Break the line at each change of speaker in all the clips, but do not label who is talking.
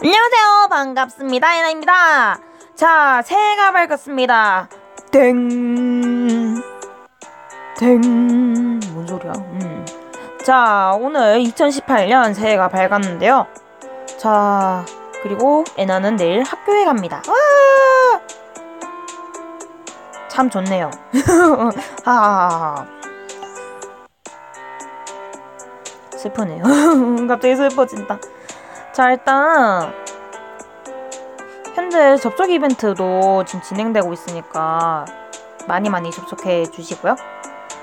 안녕하세요. 반갑습니다. 예나입니다. 자, 새해가 밝았습니다. 땡. 땡. 뭔 소리야? 음. 자, 오늘 2018년 새해가 밝았는데요. 자, 그리고 애나는 내일 학교에 갑니다. 와! 참 좋네요. 하하하. 슬프네요. 갑자기 슬퍼진다. 자, 일단 현재 접속 이벤트도 지금 진행되고 있으니까 많이 많이 접속해 주시고요.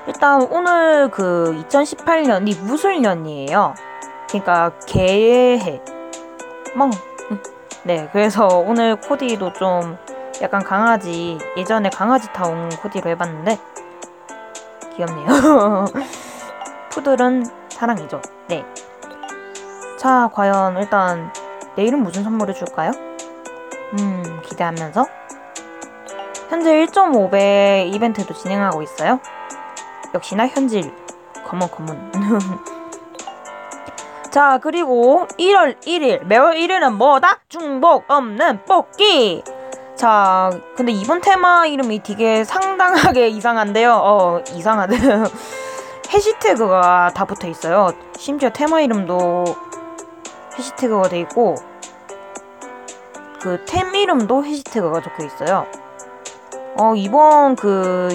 일단 오늘 그 2018년이 무술년이에요. 그러니까 개해 멍. 네, 그래서 오늘 코디도 좀 약간 강아지 예전에 강아지 타운 코디로 해봤는데 귀엽네요. 푸들은 사랑이죠. 네. 자, 과연 일단 내일은 무슨 선물을 줄까요? 음, 기대하면서. 현재 1.5배 이벤트도 진행하고 있어요. 역시나 현질. 검은 검은. 자 그리고 1월 1일 매월 1일은 뭐다? 중복 없는 뽑기! 자 근데 이번 테마 이름이 되게 상당하게 이상한데요. 어 이상하네요. 해시태그가 다 붙어 있어요. 심지어 테마 이름도 해시태그가 돼 있고 그 템 이름도 해시태그가 적혀 있어요 어 이번 그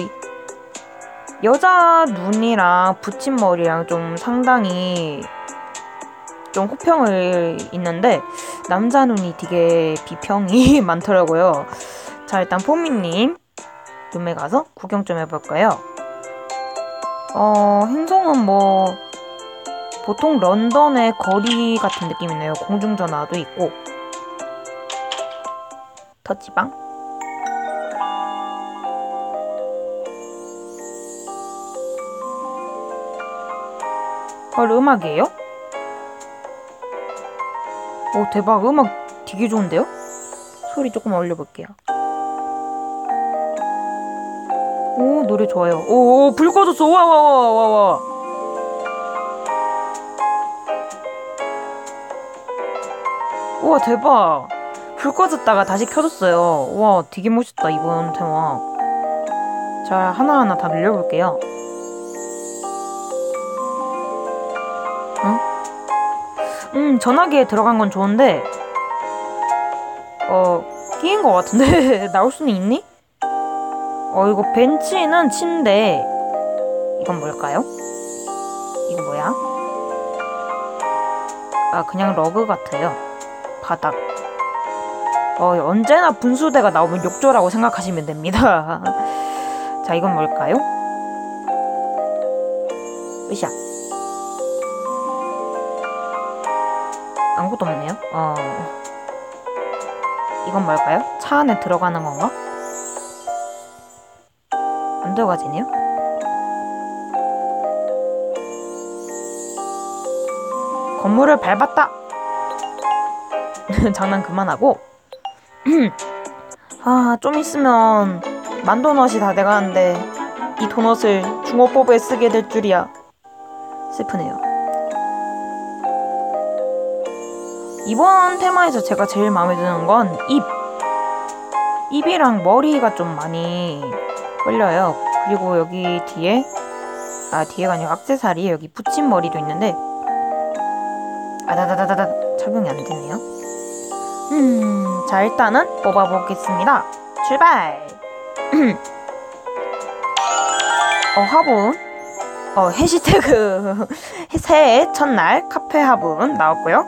여자 눈이랑 붙임머리랑 좀 상당히 좀 호평을 있는데 남자 눈이 되게 비평이 많더라고요. 자 일단 포미님 룸에 가서 구경 좀 해볼까요? 어 행성은 뭐 보통 런던의 거리 같은 느낌이네요. 공중전화도 있고. 터치방. 헐 음악이에요? 오 대박. 음악 되게 좋은데요? 소리 조금 올려볼게요. 오 노래 좋아요. 오불 꺼졌어. 와 와 와 와 와 우와 대박 불 꺼졌다가 다시 켜졌어요 와 되게 멋있다 이번 테마 자 하나하나 다 늘려볼게요 음, 전화기에 들어간 건 좋은데, 어, 끼인 것 같은데, 나올 수는 있니? 어, 이거 벤치는 침대. 이건 뭘까요? 이거 뭐야? 아, 그냥 러그 같아요. 바닥. 어, 언제나 분수대가 나오면 욕조라고 생각하시면 됩니다. 자, 이건 뭘까요? 으쌰. 아무것도 없네요. 어. 이건 뭘까요? 차 안에 들어가는 건가? 안 들어가지네요? 건물을 밟았다! 장난 그만하고. 아, 좀 있으면 만 도넛이 다 돼가는데 이 도넛을 중어법에 쓰게 될 줄이야. 슬프네요. 이번 테마에서 제가 제일 마음에 드는 건 입. 입이랑 머리가 좀 많이 끌려요. 그리고 여기 뒤에 아 뒤에가 아니고 악세사리 여기 붙임 머리도 있는데 아다다다다다 착용이 안 되네요. 음, 자 일단은 뽑아보겠습니다. 출발. 어 화분. 어 해시태그 새해 첫날 카페 화분 나왔고요.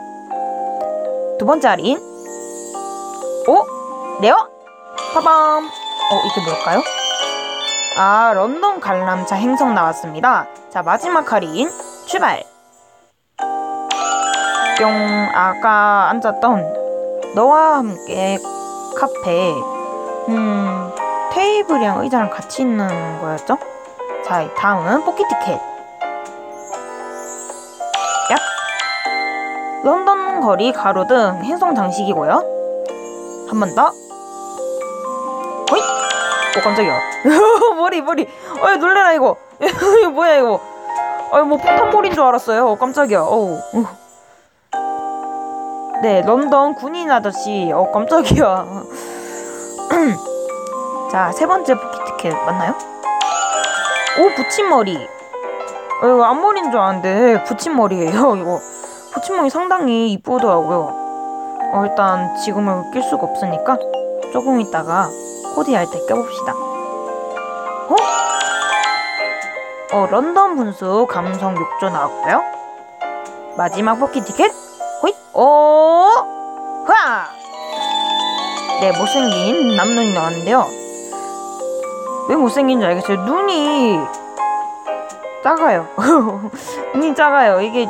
두 번째 할인. 오? 네요? 빠밤. 어, 이게 뭘까요? 아, 런던 관람차 행성 나왔습니다. 자, 마지막 할인. 출발. 뿅. 아까 앉았던 너와 함께 카페. 음, 테이블이랑 의자랑 같이 있는 거였죠? 자, 다음은 뽑기 티켓. 얍. 런던 거리 가로등 행성 장식이고요. 한 번 더. 호잇! 오 깜짝이야. 머리 머리. 어이 놀래라 이거. 이거 뭐야 이거. 어이 뭐 폭탄볼인 줄 알았어요. 어, 깜짝이야. 어우. 네, 런던 군인 아저씨. 어, 깜짝이야. 자, 세 번째 포키 티켓 맞나요? 오, 붙임머리. 어, 이거 앞머리인 줄 알았는데 붙임머리예요, 이거. 붙임머리 상당히 이쁘더라고요. 어, 일단 지금은 낄 수가 없으니까 조금 있다가 코디할 때 껴봅시다. 어? 어, 런던 분수 감성 욕조 나왔고요. 마지막 포키 티켓 호잇 오 화! 네 못생긴 남눈이 나왔는데요. 왜 못생긴 줄 알겠어요? 눈이 작아요. 눈이 작아요. 이게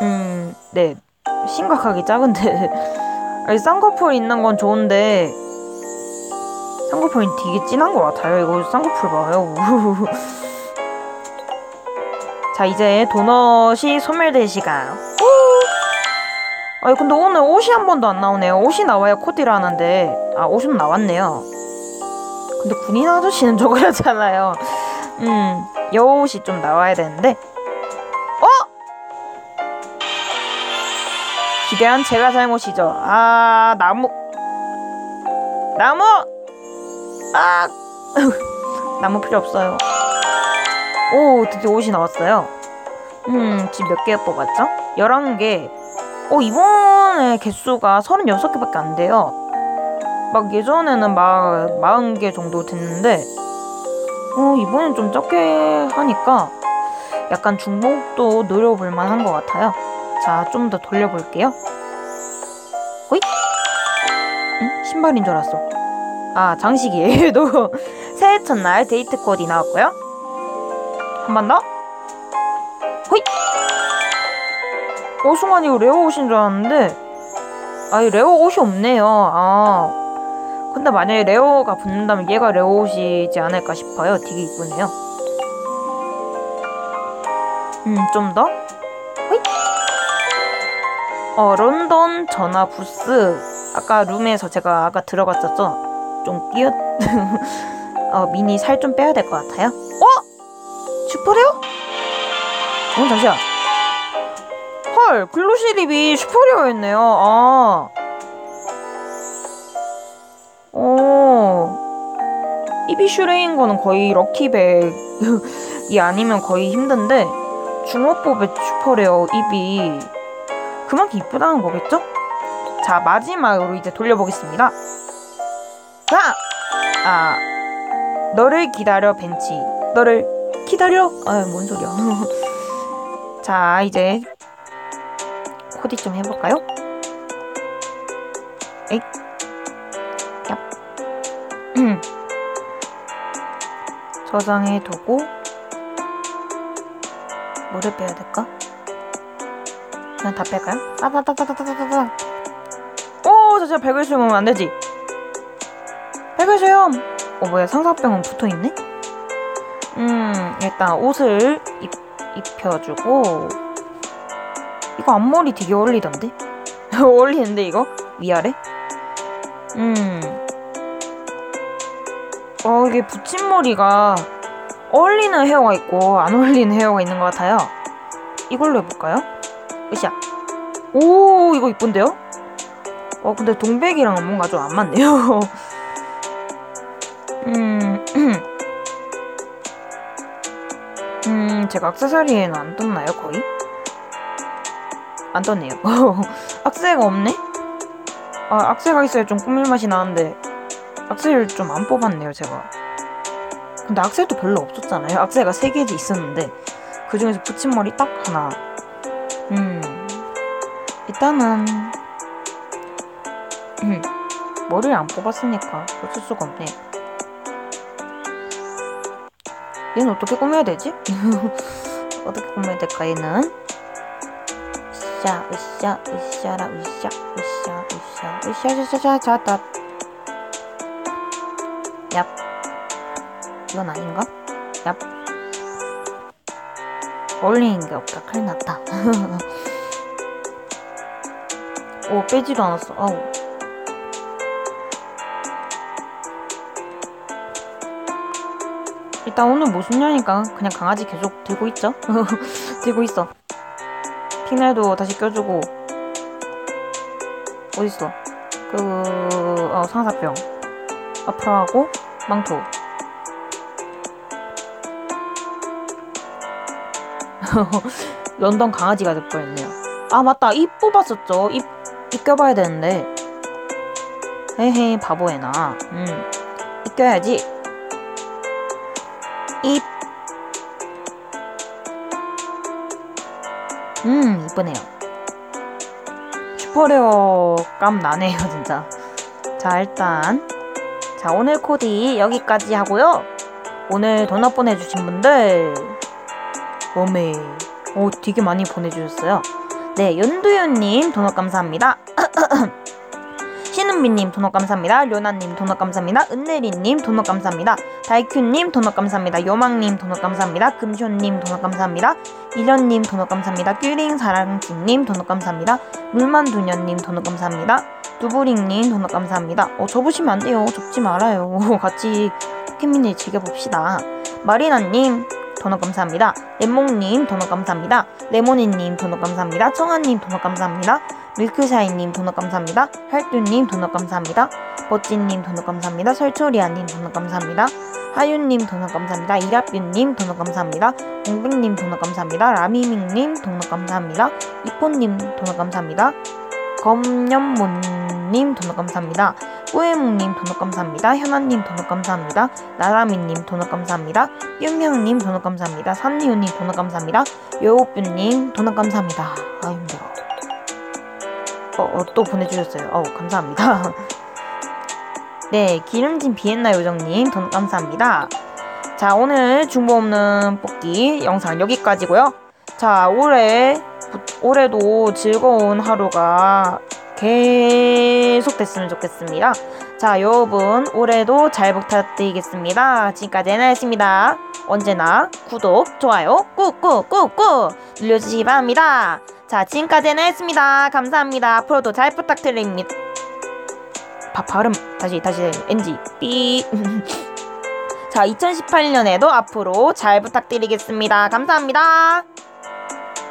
음네 심각하게 작은데. 아니 쌍꺼풀 있는 건 좋은데 쌍꺼풀이 되게 진한 것 같아요. 이거 쌍꺼풀 봐요 자 이제 도넛이 소멸될 시간. 아니 근데 오늘 옷이 한 번도 안 나오네요. 옷이 나와야 코디를 하는데. 아 옷은 나왔네요. 근데 군인 아저씨는 저거였잖아요. 음 여옷이 좀 나와야 되는데. 어? 기대한 제가 잘못이죠. 아 나무. 나무! 아! 나무 필요 없어요 오 드디어 옷이 나왔어요. 음 지금 몇 개 뽑았죠? 11개. 어 이번에 개수가 36개밖에 안 돼요. 막 예전에는 막 40개 정도 됐는데 어 이번엔 좀 적게 하니까 약간 중복도 노려볼 만한 것 같아요. 자 좀 더 돌려볼게요. 호잇! 응? 신발인 줄 알았어. 아 장식이에요. 또 새해 첫날 데이트 코디 나왔고요 한 번 더. 호잇! 어, 순간 이거 레오 옷인 줄 알았는데, 아니, 레오 옷이 없네요. 아. 근데 만약에 레오가 붙는다면 얘가 레오 옷이지 않을까 싶어요. 되게 이쁘네요. 음, 좀 더. 호잇! 어, 런던 전화 부스. 아까 룸에서 제가 아까 들어갔었죠? 좀 끼어, 어, 미니 살 좀 빼야 될 것 같아요. 어? 슈퍼레어? 어, 잠시만. 헐, 글로시립이 슈퍼레어였네요. 아. 어. 이비슈레인 거는 거의 럭키백이 아니면 거의 힘든데, 중어법의 슈퍼레어 입이 그만큼 이쁘다는 거겠죠? 자, 마지막으로 이제 돌려보겠습니다. 자! 아. 너를 기다려, 벤치. 너를 기다려. 아, 뭔 소리야. 자, 이제 코디 좀 해볼까요? 에잇. 얍. 음. 저장해 두고 뭐를 빼야 될까? 그냥 다 뺄까요? 따다다다다다다다. 오, 저 진짜 백을 수염하면 안 되지. 백을 수염. 어, 뭐야, 상사병은 붙어 있네? 음, 일단 옷을 입, 입혀주고 이거 앞머리 되게 어울리던데? 어울리는데 이거? 위아래? 음. 어, 이게 붙임머리가 어울리는 헤어가 있고 안 어울리는 헤어가 있는 것 같아요. 이걸로 해볼까요? 으쌰. 오, 이거 이쁜데요? 어, 근데 동백이랑은 뭔가 좀 안 맞네요. 제가 악세사리에는 안 떴나요, 거의? 안 떴네요. 악세가 없네? 아, 악세가 있어야 좀 꾸밀 맛이 나는데 악세를 좀 안 뽑았네요, 제가. 근데 악세도 별로 없었잖아요. 악세가 3개 있었는데 그 중에서 붙임머리 딱 하나. 음, 일단은 음, 머리를 안 뽑았으니까 어쩔 수가 없네. 얘는 어떻게 꾸며야 되지? 어떻게 꾸며야 될까 얘는? 으쌰 으쌰 으쌰라 으쌰 으쌰 으쌰 으쌰 으쌰 으쌰 자다 얍. 이건 아닌가? 얍. 어울리는 게 없다. 큰일 났다. 오 빼지도 않았어. 아우 일단 오늘 모순녀니까 그냥 강아지 계속 들고 있죠? 들고 있어. 피넬도 다시 껴주고. 어딨어? 그 어, 상사병. 앞으로 하고 망토. 런던 강아지가 될 뻔했네요. 아 맞다. 입 뽑았었죠. 입, 입 껴봐야 되는데. 헤헤 바보애나. 음 입 껴야지 음, 이쁘네요. 슈퍼레어 감 나네요, 진짜. 자, 일단. 자, 오늘 코디 여기까지 하고요. 오늘 도넛 보내주신 분들. 어메. 오, 되게 많이 보내주셨어요. 네, 연두윤님 도넛 감사합니다. 신은미님 도넛 감사합니다. 료나님 도넛 감사합니다. 은내리님 도넛 감사합니다. 다이큐님 도넛 감사합니다. 요망님 도넛 감사합니다. 금쇼님 도넛 감사합니다. 이련님 도넛 감사합니다. 뀨링 사랑쥐님 도넛 감사합니다. 물만두년님 도넛 감사합니다. 두부링님 도넛 감사합니다. 어 접으시면 안 돼요. 접지 말아요. 같이 포켓민을 즐겨봅시다. 마리나님 도넛 감사합니다. 랩몽님 도넛 감사합니다. 레모니님 도넛 감사합니다. 청아님 도넛 감사합니다. 밀크샤이님 도넛 감사합니다. 할뚜님 도넛 감사합니다. 버찌님 도넛 감사합니다. 설초리아님 도넛 감사합니다. 하윤님 도넛 감사합니다. 이라뷰님 도넛 감사합니다. 옹백님 도넛 감사합니다. 라미밍님 도넛 감사합니다. 이포님 도넛 감사합니다. 검연몬님 도넛 감사합니다. 꾸에몽님 도넛 감사합니다. 현아님 도넛 감사합니다. 나라미님 도넛 감사합니다. 뿅형님 도넛 감사합니다. 산리우님 도넛 감사합니다. 여우뷰님 도넛 감사합니다. 아 힘들어. 어, 어, 또 보내주셨어요. 어, 감사합니다. 네, 기름진 비엔나 요정님 돈 감사합니다. 자, 오늘 중보 없는 뽑기 영상 여기까지고요. 자, 올해 올해도 즐거운 하루가 계속 됐으면 좋겠습니다. 자, 여러분 올해도 잘 부탁드리겠습니다. 지금까지 에나였습니다. 언제나 구독, 좋아요 꾹꾹꾹꾹 눌러주시기 바랍니다. 자, 지금까지는 했습니다. 감사합니다. 앞으로도 잘 부탁드립니다. 바, 발음 다시 다시 NG 삐. 자, 2018년에도 앞으로 잘 부탁드리겠습니다. 감사합니다.